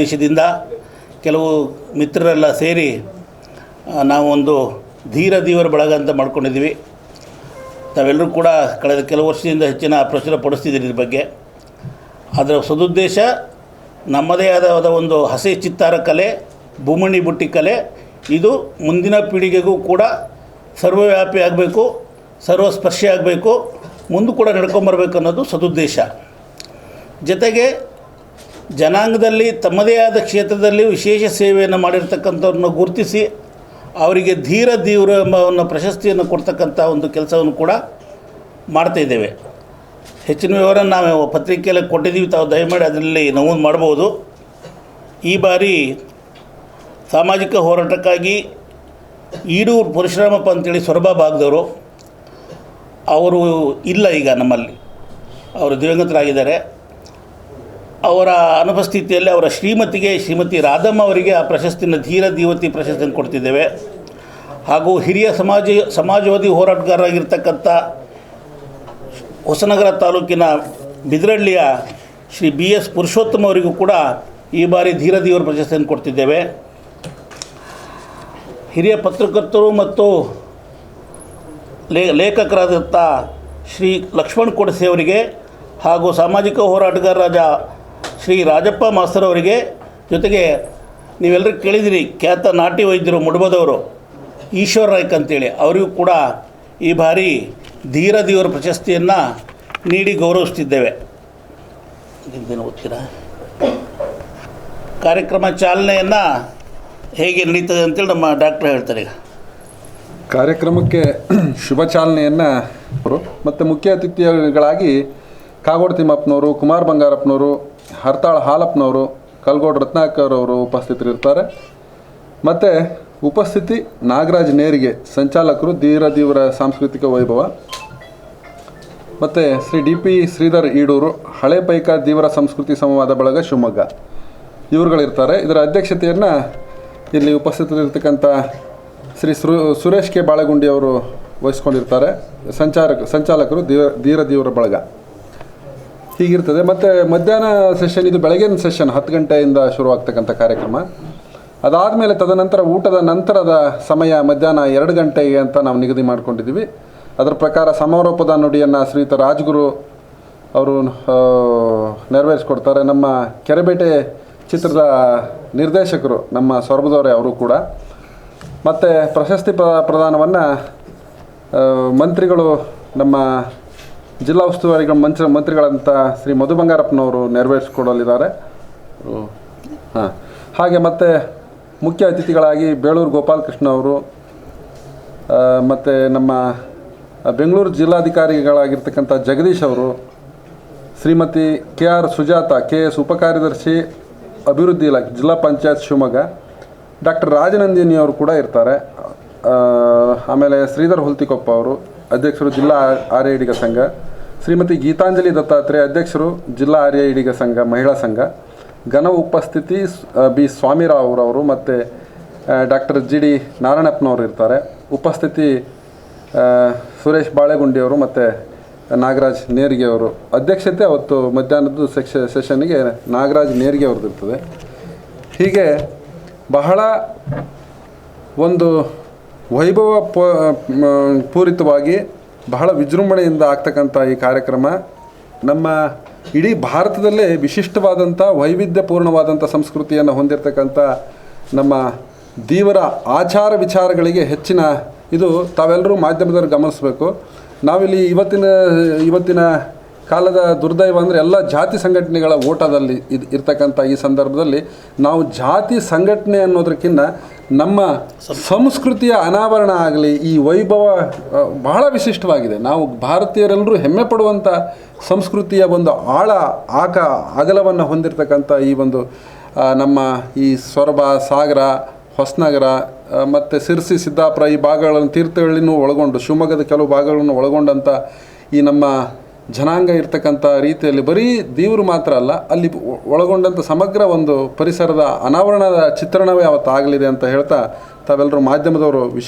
ದೇಶದಿಂದ ಕೆಲವು ಮಿತ್ರರೆಲ್ಲ ಸೇರಿ ನಾವು ಒಂದು ಧೀರ ದೀವರ ಬಳಗ ಅಂತ ಮಾಡ್ಕೊಂಡಿದ್ದೀವಿ. ತಾವೆಲ್ಲರೂ ಕೂಡ ಕಳೆದ ಕೆಲವು ವರ್ಷದಿಂದ ಹೆಚ್ಚಿನ ಪ್ರಚುರ ಪಡಿಸ್ತಿದ್ದೀರಿ ಇದ್ರ ಬಗ್ಗೆ. ಅದರ ಸದುದ್ದೇಶ ನಮ್ಮದೇ ಆದ ಒಂದು ಹಸೆ ಚಿತ್ತಾರ ಕಲೆ ಬುಮಣಿ ಬುಟ್ಟಿ ಕಲೆ, ಇದು ಮುಂದಿನ ಪೀಳಿಗೆಗೂ ಕೂಡ ಸರ್ವವ್ಯಾಪಿ ಆಗಬೇಕು, ಸರ್ವಸ್ಪರ್ಶಿ ಆಗಬೇಕು, ಮುಂದೆ ಕೂಡ ನಡ್ಕೊಂಬರ್ಬೇಕು ಅನ್ನೋದು ಸದುದ್ದೇಶ. ಜೊತೆಗೆ ಜನಾಂಗದಲ್ಲಿ ತಮ್ಮದೇ ಆದ ಕ್ಷೇತ್ರದಲ್ಲಿ ವಿಶೇಷ ಸೇವೆಯನ್ನು ಮಾಡಿರ್ತಕ್ಕಂಥವ್ರನ್ನ ಗುರುತಿಸಿ ಅವರಿಗೆ ಧೀರ ದೀವ್ರ ಎಂಬ ಪ್ರಶಸ್ತಿಯನ್ನು ಕೊಡ್ತಕ್ಕಂಥ ಒಂದು ಕೆಲಸವನ್ನು ಕೂಡ ಮಾಡ್ತಾಯಿದ್ದೇವೆ ಹೆಚ್ಚಿನ ವಿವರ ನಾವು ಪತ್ರಿಕೆಯಲ್ಲಿ ಕೊಟ್ಟಿದ್ದೀವಿ. ತಾವು ದಯಮಾಡಿ ಅದರಲ್ಲಿ ನಮೂದು ಮಾಡ್ಬೋದು. ಈ ಬಾರಿ ಸಾಮಾಜಿಕ ಹೋರಾಟಕ್ಕಾಗಿ ಈಡೂರು ಪರಶುರಾಮಪ್ಪ ಅಂತೇಳಿ ಸೊರಬ ಭಾಗದವರು, ಅವರು ಇಲ್ಲ ಈಗ ನಮ್ಮಲ್ಲಿ. ಅವರು ದಿವಂಗತರಾಗಿದ್ದಾರೆ. ಅವರ ಅನುಪಸ್ಥಿತಿಯಲ್ಲಿ ಅವರ ಶ್ರೀಮತಿಗೆ ಶ್ರೀಮತಿ ರಾಧಮ್ಮ ಅವರಿಗೆ ಆ ಪ್ರಶಸ್ತಿನ ಧೀರ ದೀವತಿ ಪ್ರಶಸ್ತಿಯನ್ನು ಕೊಡ್ತಿದ್ದೇವೆ. ಹಾಗೂ ಹಿರಿಯ ಸಮಾಜ, ಸಮಾಜವಾದಿ ಹೋರಾಟಗಾರರಾಗಿರ್ತಕ್ಕಂಥ ಹೊಸನಗರ ತಾಲೂಕಿನ ಬಿದ್ರಳ್ಳಿಯ ಶ್ರೀ ಬಿ ಎಸ್ ಪುರುಷೋತ್ತಮ ಅವರಿಗೂ ಕೂಡ ಈ ಬಾರಿ ಧೀರ ದೀವರ ಪ್ರಶಸ್ತಿಯನ್ನು ಕೊಡ್ತಿದ್ದೇವೆ. ಹಿರಿಯ ಪತ್ರಕರ್ತರು ಮತ್ತು ಲೇ, ಲೇಖಕರಾದಂಥ ಶ್ರೀ ಲಕ್ಷ್ಮಣ್ ಕೊಡಸೆ ಅವರಿಗೆ ಹಾಗೂ ಸಾಮಾಜಿಕ ಹೋರಾಟಗಾರರಾದ ಶ್ರೀ ರಾಜಪ್ಪ ಮಾಸ್ತರ್ ಅವರಿಗೆ ಜೊತೆಗೆ ನೀವೆಲ್ಲರೂ ಕೇಳಿದಿರಿ ಖ್ಯಾತ ನಾಟಿ ವೈದ್ಯರು ಮುಡಬದವರು, ಈಶ್ವರ ನಾಯ್ಕ್ ಅಂತೇಳಿ, ಅವರಿಗೂ ಕೂಡ ಈ ಬಾರಿ ಧೀರ ದೇವರ ಪ್ರಶಸ್ತಿಯನ್ನು ನೀಡಿ ಗೌರವಿಸ್ತಿದ್ದೇವೆ. ಓದ್ತೀರಾ ಕಾರ್ಯಕ್ರಮ ಚಾಲನೆಯನ್ನು ಹೇಗೆ ನಡೀತದೆ ಅಂತೇಳಿ ನಮ್ಮ ಡಾಕ್ಟ್ರ್ ಹೇಳ್ತಾರೆ ಈಗ. ಕಾರ್ಯಕ್ರಮಕ್ಕೆ ಶುಭ ಚಾಲನೆಯನ್ನು ಮತ್ತು ಮುಖ್ಯ ಅತಿಥಿಗಳಾಗಿ ಕಾಗೋಡು ತಿಮ್ಮಪ್ಪನವರು, ಕುಮಾರ್ ಬಂಗಾರಪ್ಪನವರು, ಹರ್ತಾಳ್ ಹಾಲಪ್ಪನವರು, ಕಲ್ಗೋಡು ರತ್ನಾಕರ್ ಅವರು ಉಪಸ್ಥಿತರಿರ್ತಾರೆ. ಮತ್ತು ಉಪಸ್ಥಿತಿ ನಾಗರಾಜ್ ನೇರಿಗೆ, ಸಂಚಾಲಕರು ಧೀರ ಸಾಂಸ್ಕೃತಿಕ ವೈಭವ. ಮತ್ತು ಶ್ರೀ ಡಿ ಪಿ ಶ್ರೀಧರ್ ಈಡೂರು, ಹಳೆ ಪೈಕ ಧೀವರ ಸಂಸ್ಕೃತಿ ಸಂವಾದ ಬಳಗ ಶಿವಮೊಗ್ಗ. ಇವರುಗಳಿರ್ತಾರೆ. ಇದರ ಅಧ್ಯಕ್ಷತೆಯನ್ನು ಇಲ್ಲಿ ಉಪಸ್ಥಿತರಿರ್ತಕ್ಕಂಥ ಶ್ರೀ ಸುರು ಸುರೇಶ್ ಕೆ. ಬಾಳಗುಂಡಿ ಅವರು ವಹಿಸ್ಕೊಂಡಿರ್ತಾರೆ. ಸಂಚಾರಕ, ಸಂಚಾಲಕರು ಧೀರ ಧೀರ ಬಳಗ. ಹೀಗಿರ್ತದೆ. ಮತ್ತು ಮಧ್ಯಾಹ್ನ ಸೆಷನ್ ಇದು ಬೆಳಗಿನ ಸೆಷನ್ ಹತ್ತು ಗಂಟೆಯಿಂದ ಶುರುವಾಗ್ತಕ್ಕಂಥ ಕಾರ್ಯಕ್ರಮ. ಅದಾದಮೇಲೆ ತದನಂತರ ಊಟದ ನಂತರದ ಸಮಯ ಮಧ್ಯಾಹ್ನ ಎರಡು ಗಂಟೆಗೆ ಅಂತ ನಾವು ನಿಗದಿ ಮಾಡಿಕೊಂಡಿದ್ದೀವಿ. ಅದರ ಪ್ರಕಾರ ಸಮಾರೋಪದ ನುಡಿಯನ್ನು ಶ್ರೀಯುತ ರಾಜ್ಗುರು ಅವರು ನೆರವೇರಿಸ್ಕೊಡ್ತಾರೆ. ನಮ್ಮ ಕೆರೆಬೇಟೆ ಚಿತ್ರದ ನಿರ್ದೇಶಕರು ನಮ್ಮ ಸೊರಬದವರೇ ಅವರು ಕೂಡ. ಮತ್ತು ಪ್ರಶಸ್ತಿ ಪ್ರ, ಪ್ರದಾನವನ್ನು ಮಂತ್ರಿಗಳು ನಮ್ಮ ಜಿಲ್ಲಾ ಉಸ್ತುವಾರಿಗಳ ಮಂತ್ರಿ ಮಂತ್ರಿಗಳಂತ ಶ್ರೀ ಮಧು ಬಂಗಾರಪ್ಪನವರು ನೆರವೇರಿಸಿಕೊಡಲಿದ್ದಾರೆ. ಹಾಂ. ಹಾಗೆ ಮತ್ತು ಮುಖ್ಯ ಅತಿಥಿಗಳಾಗಿ ಬೇಳೂರು ಗೋಪಾಲಕೃಷ್ಣ ಅವರು ಮತ್ತು ನಮ್ಮ ಬೆಂಗಳೂರು ಜಿಲ್ಲಾಧಿಕಾರಿಗಳಾಗಿರ್ತಕ್ಕಂಥ ಜಗದೀಶ್ ಅವರು Shrimati K R Sujatha K S ಉಪಕಾರ್ಯದರ್ಶಿ ಅಭಿವೃದ್ಧಿ ಇಲಾಖೆ ಜಿಲ್ಲಾ ಪಂಚಾಯತ್ ಶಿವಮೊಗ್ಗ ಡಾಕ್ಟರ್ ರಾಜನಂದಿನಿ ಅವರು ಕೂಡ ಇರ್ತಾರೆ. ಆಮೇಲೆ ಶ್ರೀಧರ್ ಹುಲ್ತಿಕೊಪ್ಪ ಅವರು, ಅಧ್ಯಕ್ಷರು ಜಿಲ್ಲಾ ಆರ್ಯ ಇಡಿಗ ಸಂಘ, ಶ್ರೀಮತಿ ಗೀತಾಂಜಲಿ ದತ್ತಾತ್ರೇಯ ಅಧ್ಯಕ್ಷರು ಜಿಲ್ಲಾ ಆರ್ಯ ಇಡಿಗ ಸಂಘ, ಮಹಿಳಾ ಸಂಘ, ಘನ ಉಪಸ್ಥಿತಿ ಬಿ ಸ್ವಾಮಿರಾವ್ ಅವರವರು ಮತ್ತು ಡಾಕ್ಟರ್ ಜಿ ಡಿ ನಾರಾಯಣಪ್ಪನವರು ಇರ್ತಾರೆ. ಉಪಸ್ಥಿತಿ ಸುರೇಶ್ ಬಾಳೆಗುಂಡಿಯವರು ಮತ್ತು ನಾಗರಾಜ್ ನೇರಿಗೆ ಅವರು. ಅಧ್ಯಕ್ಷತೆ ಅವತ್ತು ಮಧ್ಯಾಹ್ನದ್ದು ಸೆಕ್ಷ ಸೆಷನ್ನಿಗೆ ನಾಗರಾಜ್ ನೇರಿಗೆ ಅವ್ರದ್ದು ಇರ್ತದೆ. ಹೀಗೆ ಬಹಳ ಒಂದು ವೈಭವ ಪ ಪೂರಿತವಾಗಿ ಬಹಳ ವಿಜೃಂಭಣೆಯಿಂದ ಆಗ್ತಕ್ಕಂಥ ಈ ಕಾರ್ಯಕ್ರಮ ನಮ್ಮ ಇಡೀ ಭಾರತದಲ್ಲೇ ವಿಶಿಷ್ಟವಾದಂಥ ವೈವಿಧ್ಯಪೂರ್ಣವಾದಂಥ ಸಂಸ್ಕೃತಿಯನ್ನು ಹೊಂದಿರತಕ್ಕಂಥ ನಮ್ಮ ದೀವರ ಆಚಾರ ವಿಚಾರಗಳಿಗೆ ಹೆಚ್ಚಿನ ಇದು ತಾವೆಲ್ಲರೂ ಮಾಧ್ಯಮದವರು ಗಮನಿಸಬೇಕು. ನಾವಿಲ್ಲಿ ಇವತ್ತಿನ ಇವತ್ತಿನ ಕಾಲದ ದುರ್ದೈವ ಅಂದರೆ ಎಲ್ಲ ಜಾತಿ ಸಂಘಟನೆಗಳ ಓಟದಲ್ಲಿ ಇದು ಇರ್ತಕ್ಕಂಥ ಈ ಸಂದರ್ಭದಲ್ಲಿ ನಾವು ಜಾತಿ ಸಂಘಟನೆ ಅನ್ನೋದಕ್ಕಿಂತ ನಮ್ಮ ಸಂಸ್ಕೃತಿಯ ಅನಾವರಣ ಆಗಲಿ, ಈ ವೈಭವ ಬಹಳ ವಿಶಿಷ್ಟವಾಗಿದೆ. ನಾವು ಭಾರತೀಯರೆಲ್ಲರೂ ಹೆಮ್ಮೆ ಪಡುವಂಥ ಸಂಸ್ಕೃತಿಯ ಒಂದು ಆಳ, ಆಕ, ಅಗಲವನ್ನು ಹೊಂದಿರತಕ್ಕಂಥ ಈ ಒಂದು ನಮ್ಮ ಈ ಸೊರಬ, ಸಾಗರ, ಹೊಸನಗರ ಮತ್ತು ಸಿರ್ಸಿ, ಸಿದ್ದಾಪುರ ಈ ಭಾಗಗಳನ್ನು ತೀರ್ಥಹಳ್ಳಿನೂ ಒಳಗೊಂಡು, ಶಿವಮೊಗ್ಗದ ಕೆಲವು ಭಾಗಗಳನ್ನು ಒಳಗೊಂಡಂಥ ಈ ನಮ್ಮ ಜನಾಂಗ ಇರ್ತಕ್ಕಂಥ ರೀತಿಯಲ್ಲಿ ಬರೀ ದೇವರು ಮಾತ್ರ ಅಲ್ಲ, ಅಲ್ಲಿ ಒಳಗೊಂಡಂಥ ಸಮಗ್ರ ಒಂದು ಪರಿಸರದ ಅನಾವರಣದ ಚಿತ್ರಣವೇ ಅವತ್ತು ಆಗಲಿದೆ ಅಂತ ಹೇಳ್ತಾ ತಾವೆಲ್ಲರೂ ಮಾಧ್ಯಮದವರು ವಿಶೇಷ